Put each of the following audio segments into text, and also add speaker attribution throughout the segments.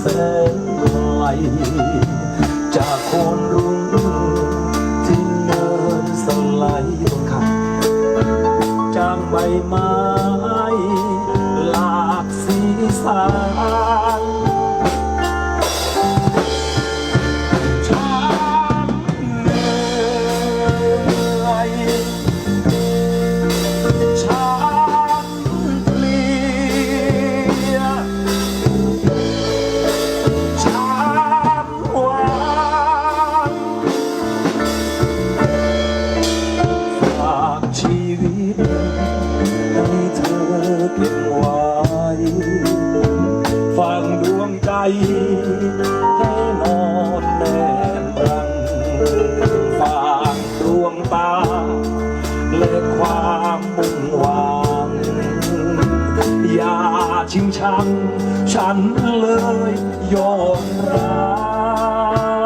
Speaker 1: แสนไกลจากคนรุ่งถึงเนินสลายลงขับจากใบไม้หลากสีสัน ไว้ฟังดวงใจให้นอนแนมรังฝากดวงตาและความมุ่งหวังอย่าชิงชังฉันเลยยอมรับ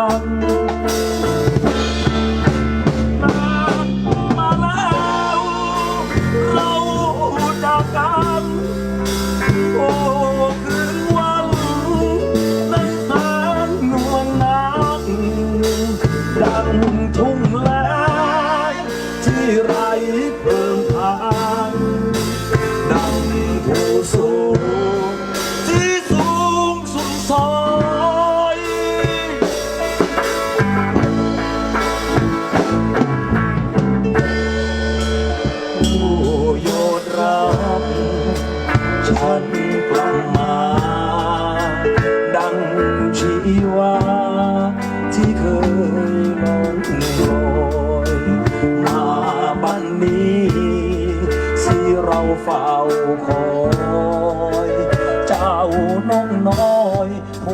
Speaker 1: ไรเพิ่มทางดังผู้สูงที่สูงสุดซอยผู้โยนรับฉันกลับมา ดังชีวาที่เคย เฝ้าคอย เจ้าน้องน้อยโผ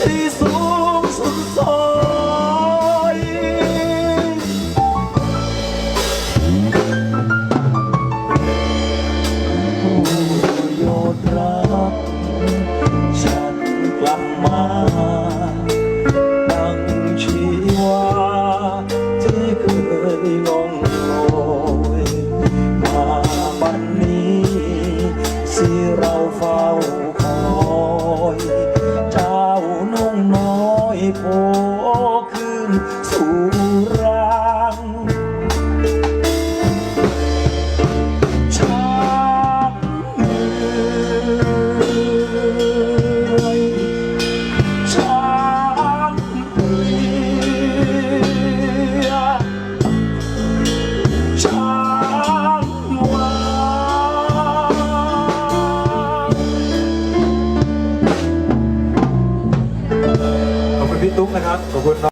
Speaker 1: ที่สูงสุดซอยผู้โยนรัก ฉันกลับมา โผล่ขึ้นสู่ กนะครับขอบคุณ